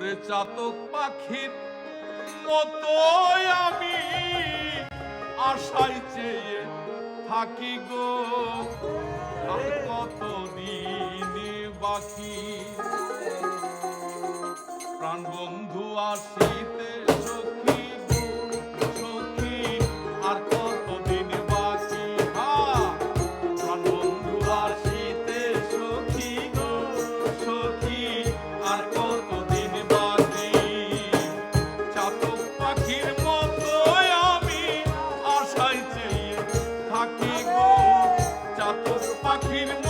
ওরে চাতক পাখির মতোই আমি আশায় চেয়ে থাকি গো। কত কতদিন বাকি? প্রাণ বন্ধু আসিতে fucking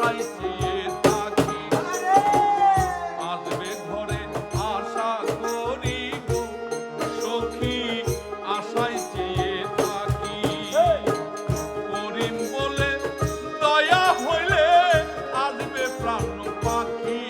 আশায় চেয়ে থাকি আসবে ঘরে আশা করি সখী আশায় চেয়ে থাকি করিম বলে দয়া হইলে আসবে প্রাণ পাখি